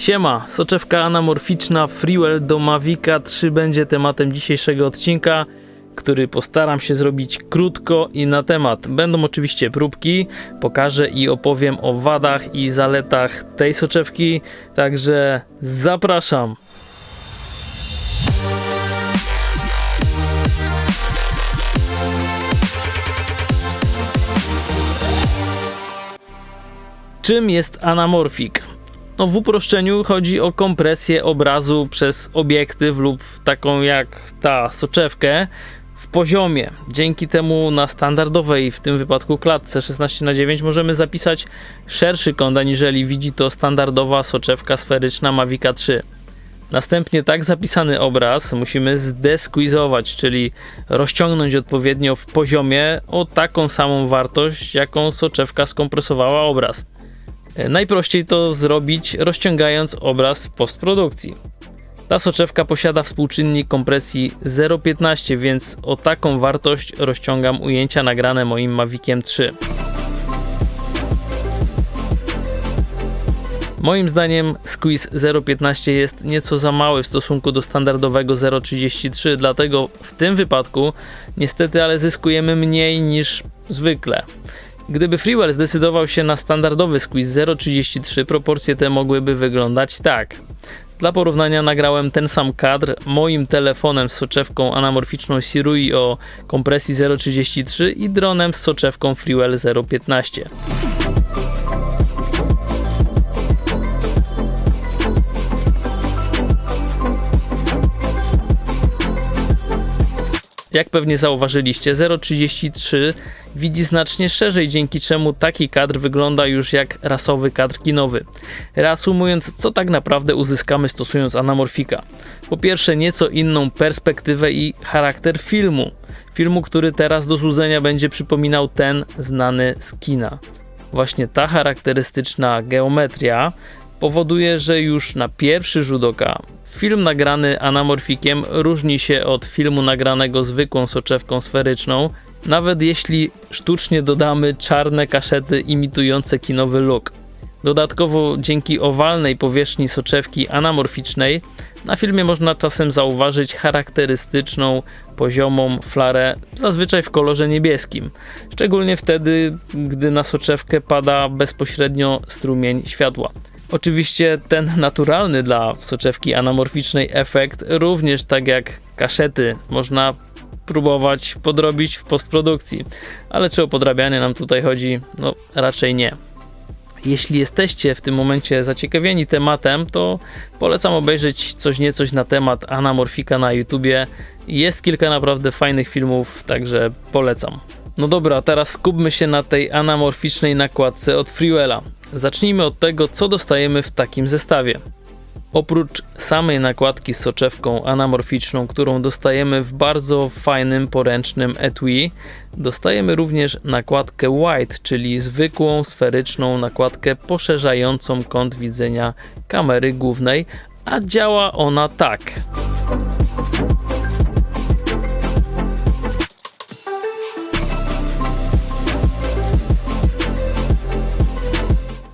Siema, soczewka anamorficzna Freewell do Mavica 3 będzie tematem dzisiejszego odcinka, który postaram się zrobić krótko i na temat. Będą oczywiście próbki, pokażę i opowiem o wadach i zaletach tej soczewki, także zapraszam. Czym jest anamorfik? No w uproszczeniu chodzi o kompresję obrazu przez obiektyw lub taką jak ta soczewkę w poziomie. Dzięki temu na standardowej, w tym wypadku klatce 16 na 9 możemy zapisać szerszy kąt aniżeli widzi to standardowa soczewka sferyczna Mavica 3. Następnie tak zapisany obraz musimy zdesquizować, czyli rozciągnąć odpowiednio w poziomie o taką samą wartość, jaką soczewka skompresowała obraz. E, Najprościej to zrobić rozciągając obraz postprodukcji. Ta soczewka posiada współczynnik kompresji 0,15, więc o taką wartość rozciągam ujęcia nagrane moim Maviciem 3. Moim zdaniem squeeze 0,15 jest nieco za mały w stosunku do standardowego 0,33, dlatego w tym wypadku niestety ale zyskujemy mniej niż zwykle. Gdyby Freewell zdecydował się na standardowy squeeze 0,33, proporcje te mogłyby wyglądać tak. Dla porównania nagrałem ten sam kadr moim telefonem z soczewką anamorficzną Sirui o kompresji 0,33 i dronem z soczewką Freewell 0,15. Jak pewnie zauważyliście, 0.33 widzi znacznie szerzej, dzięki czemu taki kadr wygląda już jak rasowy kadr kinowy. Reasumując, co tak naprawdę uzyskamy stosując anamorfika? Po pierwsze, nieco inną perspektywę i charakter filmu. Filmu, który teraz do złudzenia będzie przypominał ten znany z kina. Właśnie ta charakterystyczna geometria powoduje, że już na pierwszy rzut oka film nagrany anamorfikiem różni się od filmu nagranego zwykłą soczewką sferyczną, nawet jeśli sztucznie dodamy czarne kaszety imitujące kinowy look. Dodatkowo dzięki owalnej powierzchni soczewki anamorficznej na filmie można czasem zauważyć charakterystyczną, poziomą flarę, zazwyczaj w kolorze niebieskim. Szczególnie wtedy, gdy na soczewkę pada bezpośrednio strumień światła. Oczywiście ten naturalny dla soczewki anamorficznej efekt również tak jak kaszety można próbować podrobić w postprodukcji. Ale czy o podrabianie nam tutaj chodzi? No raczej nie. Jeśli jesteście w tym momencie zaciekawieni tematem, to polecam obejrzeć coś niecoś na temat anamorfika na YouTubie. Jest kilka naprawdę fajnych filmów, także polecam. No dobra, teraz skupmy się na tej anamorficznej nakładce od Freewella. Zacznijmy od tego, co dostajemy w takim zestawie. Oprócz samej nakładki z soczewką anamorficzną, którą dostajemy w bardzo fajnym, poręcznym etui, dostajemy również nakładkę white, czyli zwykłą, sferyczną nakładkę poszerzającą kąt widzenia kamery głównej, a działa ona tak.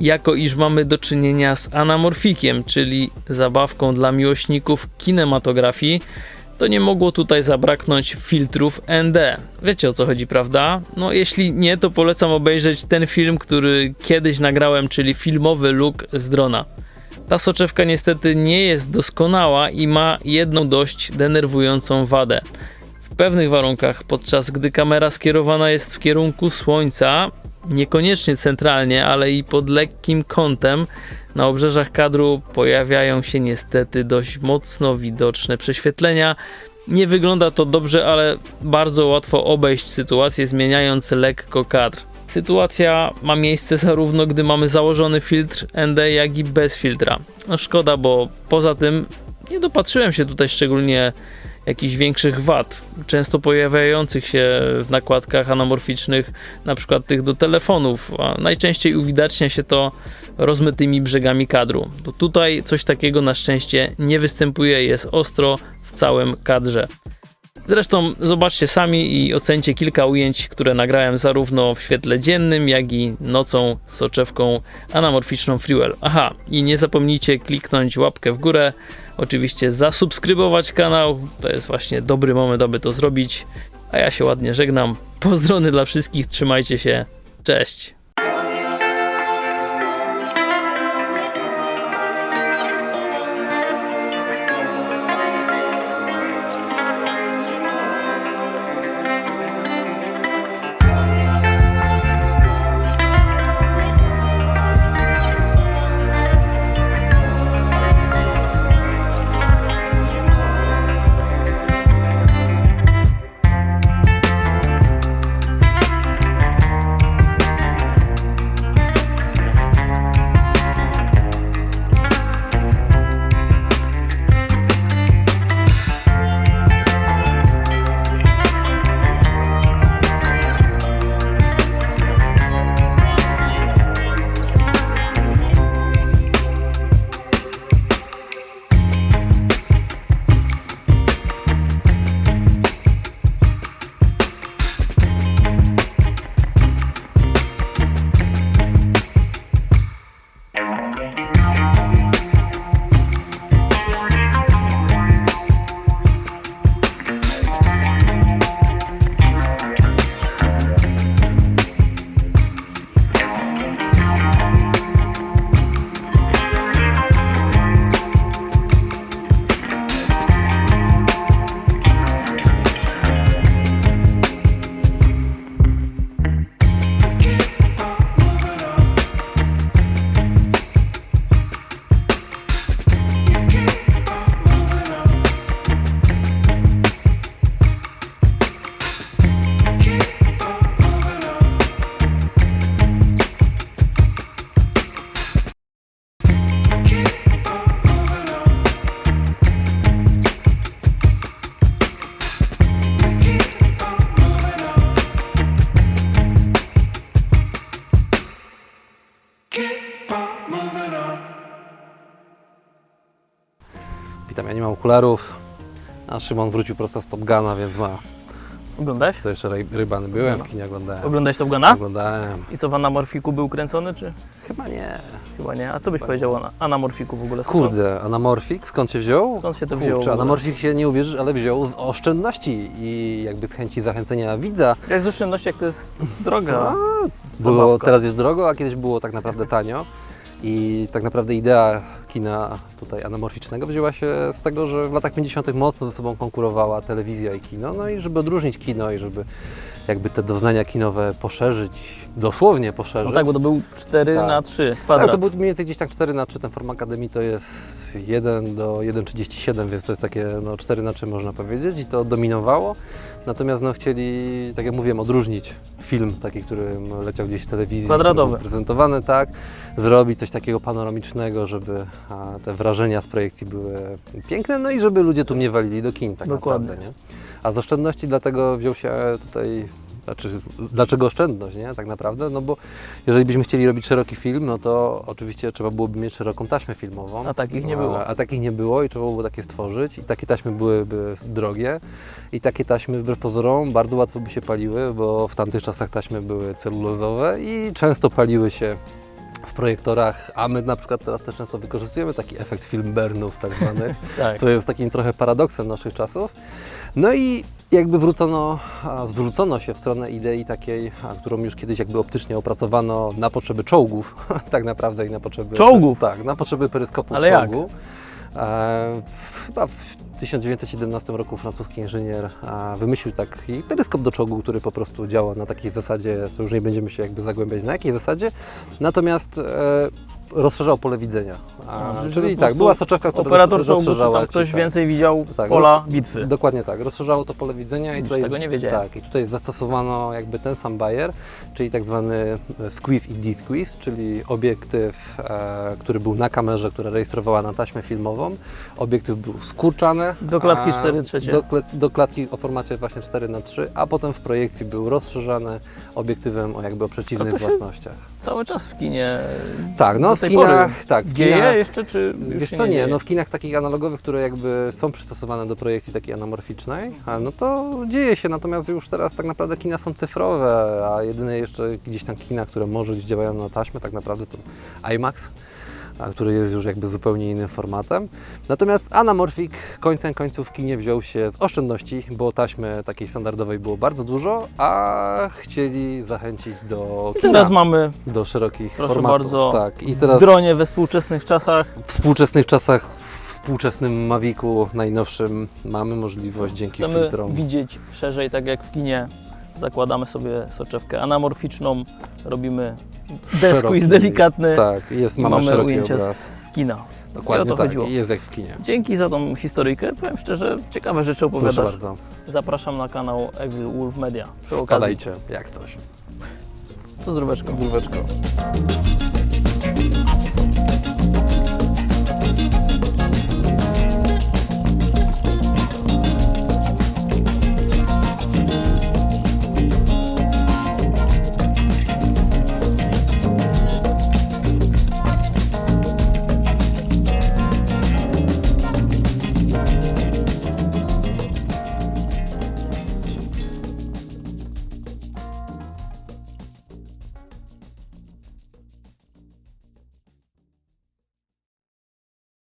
Jako iż mamy do czynienia z anamorfikiem, czyli zabawką dla miłośników kinematografii, to nie mogło tutaj zabraknąć filtrów ND. Wiecie o co chodzi, prawda? No jeśli nie, to polecam obejrzeć ten film, który kiedyś nagrałem, czyli filmowy look z drona. Ta soczewka niestety nie jest doskonała i ma jedną dość denerwującą wadę. W pewnych warunkach, podczas gdy kamera skierowana jest w kierunku słońca, niekoniecznie centralnie, ale i pod lekkim kątem na obrzeżach kadru pojawiają się niestety dość mocno widoczne prześwietlenia. Nie wygląda to dobrze, ale bardzo łatwo obejść sytuację zmieniając lekko kadr. Sytuacja ma miejsce zarówno gdy mamy założony filtr ND, jak i bez filtra. No szkoda, bo poza tym nie dopatrzyłem się tutaj szczególnie jakichś większych wad, często pojawiających się w nakładkach anamorficznych, na przykład tych do telefonów, a najczęściej uwidacznia się to rozmytymi brzegami kadru. To tutaj coś takiego na szczęście nie występuje, jest ostro w całym kadrze. Zresztą zobaczcie sami i ocencie kilka ujęć, które nagrałem zarówno w świetle dziennym, jak i nocą z soczewką anamorficzną Freewell. Aha, i nie zapomnijcie kliknąć łapkę w górę, oczywiście zasubskrybować kanał, to jest właśnie dobry moment, aby to zrobić. A ja się ładnie żegnam. Pozdrony dla wszystkich, trzymajcie się. Cześć. Okularów, a Szymon wrócił prosto z Top Guna, więc ma. Oglądałeś? Co jeszcze ry- rybany? Byłem w kinie, oglądałem. Oglądałeś Top Guna? Oglądałem. I co, w Anamorfiku był kręcony, czy? Chyba nie. Chyba nie. A co byś powiedział o ana- Anamorfiku w ogóle? Kurde, anamorfik, skąd się wziął? Skąd się to wzięło? w Kurczę, ogóle? anamorfik się nie uwierzysz, ale wziął z oszczędności i jakby z chęci zachęcenia widza. Jak z oszczędności, jak to jest droga. Było, Zabawka. teraz jest drogo, a kiedyś było tak naprawdę tanio. I tak naprawdę idea kina tutaj anamorficznego wzięła się z tego, że w latach 50. mocno ze sobą konkurowała telewizja i kino. No i żeby odróżnić kino i żeby jakby te doznania kinowe poszerzyć, dosłownie poszerzyć. No tak, bo to był 4 Tak. na 3 Tak, kwadrat. to był mniej więcej gdzieś tak 4 na 3, ten form akademii to jest 1 do 1,37, więc to jest takie no, 4 na 3 można powiedzieć i to dominowało. Natomiast no, chcieli, tak jak mówiłem, odróżnić film taki, który leciał gdzieś w telewizji. Kwadratowy. Prezentowany, tak. Zrobić coś takiego panoramicznego, żeby a, te wrażenia z projekcji były piękne, no i żeby ludzie tu nie walili do kin tak Dokładnie. naprawdę, nie? A z oszczędności dlatego wziął się tutaj, znaczy dlaczego oszczędność, nie? Tak naprawdę, no bo jeżeli byśmy chcieli robić szeroki film, no to oczywiście trzeba byłoby mieć szeroką taśmę filmową. A takich nie było. A, a takich nie było i trzeba było takie stworzyć i takie taśmy byłyby drogie i takie taśmy wbrew pozorom bardzo łatwo by się paliły, bo w tamtych czasach taśmy były celulozowe i często paliły się w projektorach, a my na przykład teraz też często wykorzystujemy taki efekt film burnów tak zwanych, Tak. co jest takim trochę paradoksem naszych czasów. No i jakby wrócono, zwrócono się w stronę idei takiej, którą już kiedyś jakby optycznie opracowano na potrzeby czołgów, tak naprawdę i na potrzeby... Czołgów? Tak, na potrzeby peryskopów Ale jak? czołgu. E, w- chyba w 1917 roku francuski inżynier wymyślił taki peryskop do czołgu, który po prostu działa na takiej zasadzie, to już nie będziemy się jakby zagłębiać na jakiej zasadzie, natomiast e, rozszerzał pole widzenia. A, czyli tak, była soczewka, która Operator rozszerzała tam ktoś tak. więcej widział Tak, pola bitwy. Dokładnie tak, rozszerzało to pole widzenia i tutaj, tego z- nie wiedziałem. tak, i tutaj zastosowano jakby ten sam bajer, czyli tak zwany e, squeeze i de-squeeze, czyli obiektyw, e, który był na kamerze, która rejestrowała na taśmę filmową. Obiektyw był skurczany. Do klatki a 4 trzecie. Do, do klatki o formacie właśnie 4 na 3 a potem w projekcji był rozszerzany obiektywem o jakby o przeciwnych własnościach. Cały czas w kinie. Tak, no w kinach, pory. tak, w Dzieje kinach, jeszcze, czy już Wiesz co, nie, dzieje? no w kinach takich analogowych, które jakby są przystosowane do projekcji takiej anamorficznej, no to dzieje się, natomiast już teraz tak naprawdę kina są cyfrowe, a jedyne jeszcze gdzieś tam kina, które może gdzieś działają na taśmę, tak naprawdę to IMAX, który jest już jakby zupełnie innym formatem. Natomiast anamorfik końcem końców w kinie wziął się z oszczędności, bo taśmy takiej standardowej było bardzo dużo, a chcieli zachęcić do kina, teraz mamy do szerokich Proszę formatów. bardzo, tak. I w teraz dronie we współczesnych czasach. w współczesnych czasach, w współczesnym Mavicu najnowszym mamy możliwość dzięki Chcemy filtrom. widzieć szerzej, tak jak w kinie. Zakładamy sobie soczewkę anamorficzną, robimy deskuiz Szeroki, delikatny Tak, jest, i mamy, mamy szeroki ujęcie obraz. z kina. I Dokładnie o to tak, chodziło. i jest jak w kinie. Dzięki za tą historyjkę. Powiem szczerze, ciekawe rzeczy Proszę opowiadasz. bardzo, Zapraszam na kanał Evil Wolf Media. Przy okazji. wpadajcie jak coś. To zdróweczko. Główeczko.